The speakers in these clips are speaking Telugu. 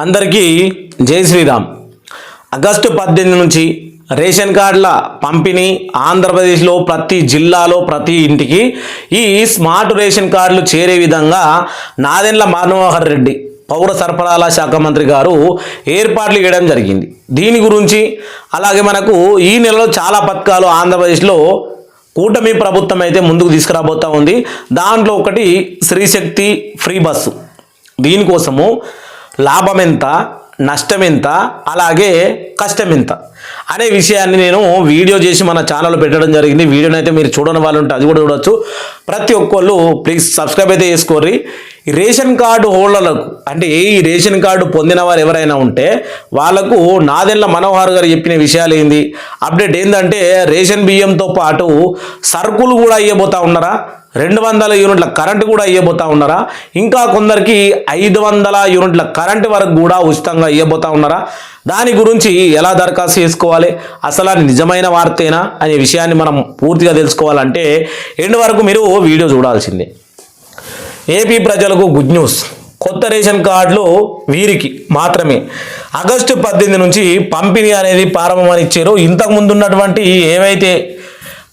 అందరికీ జై శ్రీరామ్. ఆగస్టు పద్దెనిమిది నుంచి రేషన్ కార్డుల పంపిణీ ఆంధ్రప్రదేశ్లో ప్రతి జిల్లాలో ప్రతి ఇంటికి ఈ స్మార్ట్ రేషన్ కార్డులు చేరే విధంగా నాదెండ్ల మనోహర్ రెడ్డి పౌర సరఫరాల శాఖ మంత్రి గారు ఏర్పాట్లు చేయడం జరిగింది. దీని గురించి అలాగే మనకు ఈ నెలలో చాలా పథకాలు ఆంధ్రప్రదేశ్లో కూటమి ప్రభుత్వం అయితే ముందుకు తీసుకురాబోతా ఉంది. దాంట్లో ఒకటి శ్రీశక్తి ఫ్రీ బస్సు. దీనికోసము లాభం ఎంత నష్టం ఎంత అలాగే కష్టం ఎంత అనే విషయాన్ని నేను వీడియో చేసి మన ఛానల్లో పెట్టడం జరిగింది. వీడియోని అయితే మీరు చూడని వాళ్ళు ఉంటే అది కూడా చూడొచ్చు. ప్రతి ఒక్కళ్ళు ప్లీజ్ సబ్స్క్రైబ్ అయితే చేసుకోర్రి. రేషన్ కార్డు హోల్డర్లకు అంటే ఈ రేషన్ కార్డు పొందిన వారు ఎవరైనా ఉంటే వాళ్ళకు నాదెండ్ల మనోహర్ గారు చెప్పిన విషయాలు ఏంది? అప్డేట్ ఏంటంటే రేషన్ బియ్యంతో పాటు సరుకులు కూడా అయ్యబోతా ఉన్నారా? రెండు వందల యూనిట్ల కరెంటు కూడా ఇవ్వబోతా ఉన్నారా? ఇంకా కొందరికి ఐదు వందల యూనిట్ల కరెంటు వరకు కూడా ఉచితంగా ఇవ్వబోతా ఉన్నారా? దాని గురించి ఎలా దరఖాస్తు చేసుకోవాలి? అసలు అది నిజమైన వార్తేనా? అనే విషయాన్ని మనం పూర్తిగా తెలుసుకోవాలంటే ఎండ్ వరకు మీరు వీడియో చూడాల్సిందే. ఏపీ ప్రజలకు గుడ్ న్యూస్. కొత్త రేషన్ కార్డులు వీరికి మాత్రమే. ఆగస్టు పద్దెనిమిది నుంచి పంపిణీ అనేది ప్రారంభమని ఇచ్చారు ఇంతకుముందు ఉన్నటువంటి ఏవైతే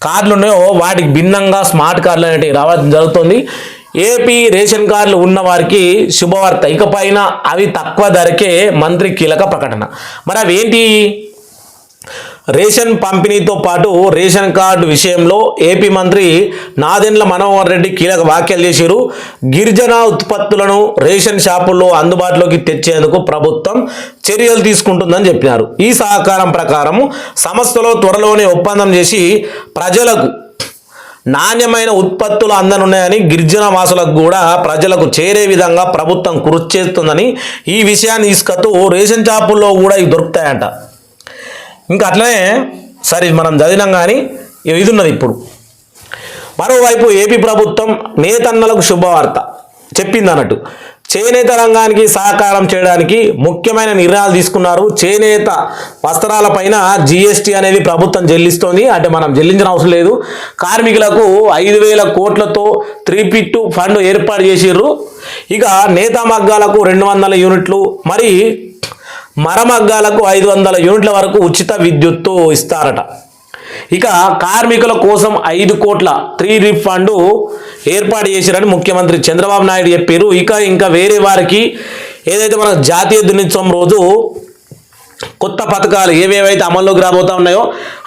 కార్డులు ఉన్నాయో వాటికి భిన్నంగా స్మార్ట్ కార్డులు అనేవి రావడం జరుగుతుంది. ఏపీ రేషన్ కార్డులు ఉన్న వారికి శుభవార్త. ఇకపైన అవి తక్కువ ధరకే మంత్రి కీలక ప్రకటన. మరి అవేంటి రేషన్ పంపిణీతో పాటు రేషన్ కార్డు విషయంలో ఏపీ మంత్రి నాదెండ్ల మనోహర్ రెడ్డి కీలక వ్యాఖ్యలు చేశారు. గిరిజన ఉత్పత్తులను రేషన్ షాపుల్లో అందుబాటులోకి తెచ్చేందుకు ప్రభుత్వం చర్యలు తీసుకుంటుందని చెప్పినారు. ఈ సహకారం ప్రకారం సంస్థలో త్వరలోనే ఒప్పందం చేసి ప్రజలకు నాణ్యమైన ఉత్పత్తులు అందనున్నాయని గిరిజన వాసులకు కూడా ప్రజలకు చేరే విధంగా ప్రభుత్వం కృషి చేస్తుందని ఈ విషయాన్ని తీసుకొస్తూ రేషన్ షాపుల్లో కూడా ఇవి దొరుకుతాయంట. ఇంకా అట్లనే సరే మనం చదివినాం కానీ ఇది ఉన్నది ఇప్పుడు. మరోవైపు ఏపీ ప్రభుత్వం నేతన్నలకు శుభవార్త. చెప్పింది అన్నట్టు చేనేత రంగానికి సహకారం చేయడానికి ముఖ్యమైన నిర్ణయాలు తీసుకున్నారు. చేనేత వస్త్రాలపైన జిఎస్టీ అనేది ప్రభుత్వం చెల్లిస్తోంది. అంటే మనం చెల్లించిన అవసరం లేదు. కార్మికులకు ఐదు వేల కోట్లతో త్రీ పిట్టు ఫండ్ ఏర్పాటు చేసిర్రు. ఇక నేత మగ్గాలకు రెండు వందల యూనిట్లు మరి మరమగ్గాలకు ఐదు వందల యూనిట్ల వరకు ఉచిత విద్యుత్తు ఇస్తారట. ఇక కార్మికుల కోసం ఐదు కోట్ల త్రీ రిఫండ్ ఏర్పాటు చేశారని ముఖ్యమంత్రి చంద్రబాబు నాయుడు చెప్పారు. ఇక ఇంకా వేరే వారికి ఏదైతే మన జాతీయ దినోత్సవం రోజు కొత్త పథకాలు ఏవేవైతే అమల్లోకి రాబోతా ఉన్నాయో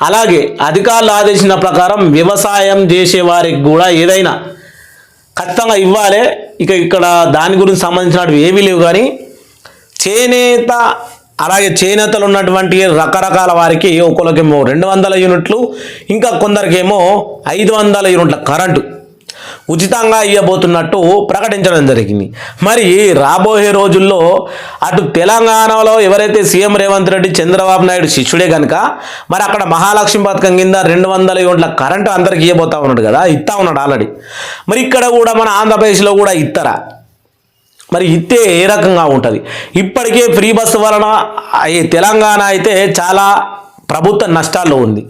అలాగే అధికారులు ఆదేశించిన ప్రకారం వ్యవసాయం చేసే వారికి కూడా ఏదైనా ఖచ్చితంగా ఇవ్వాలి. ఇక ఇక్కడ దాని గురించి సంబంధించినవి ఏమీ లేవు కానీ చేనేత అలాగే చేనేతలు ఉన్నటువంటి రకరకాల వారికి ఒకరికేమో రెండు వందల యూనిట్లు ఇంకా కొందరికేమో ఐదు వందల యూనిట్ల కరెంటు ఉచితంగా ఇవ్వబోతున్నట్టు ప్రకటించడం జరిగింది. మరి రాబోయే రోజుల్లో అటు తెలంగాణలో ఎవరైతే సీఎం రేవంత్ రెడ్డి చంద్రబాబు నాయుడు శిష్యుడే కనుక మరి అక్కడ మహాలక్ష్మి పథకం కింద రెండు వందల యూనిట్ల కరెంటు అందరికి ఇవ్వబోతా ఉన్నాడు కదా ఇస్తా ఉన్నాడు ఆల్రెడీ. మరి ఇక్కడ కూడా మన ఆంధ్రప్రదేశ్లో కూడా ఇస్తారా? మరి ఇస్తే ఏ రకంగా ఉంటుంది? ఇప్పటికే ఫ్రీ బస్సు వలన ఈ తెలంగాణ అయితే చాలా ప్రభుత్వ నష్టాల్లో ఉంది.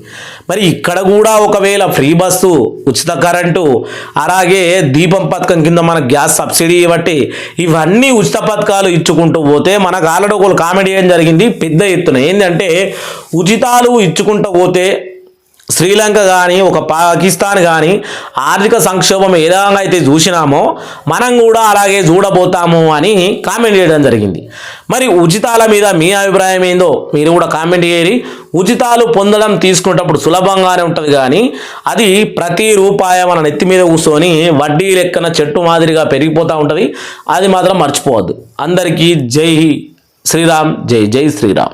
మరి ఇక్కడ కూడా ఒకవేళ ఫ్రీ బస్సు ఉచిత కరెంటు అలాగే దీపం పథకం కింద మన గ్యాస్ సబ్సిడీ ఇవ్వట్టి ఇవన్నీ ఉచిత పథకాలు ఇచ్చుకుంటూ పోతే మనకు ఆల్రెడీ ఒకరు కామెడీ చేయడం జరిగింది? పెద్ద ఎత్తున. ఏంటంటే ఉచితాలు ఇచ్చుకుంటూ పోతే శ్రీలంక కానీ ఒక పాకిస్తాన్ కానీ ఆర్థిక సంక్షోభం ఏ విధంగా అయితే చూసినామో మనం కూడా అలాగే చూడబోతాము అని కామెంట్ చేయడం జరిగింది. మరి ఉచితాల మీద మీ అభిప్రాయం ఏందో మీరు కూడా కామెంట్ చేయరి ఉచితాలు పొందడం తీసుకునేటప్పుడు సులభంగానే ఉంటుంది కానీ అది ప్రతి రూపాయ మన నెత్తి మీద కూర్చొని వడ్డీ లెక్కన చెట్టు మాదిరిగా పెరిగిపోతూ ఉంటుంది. అది మాత్రం మర్చిపోవద్దు. అందరికీ జై శ్రీరామ్ జై జై శ్రీరామ్.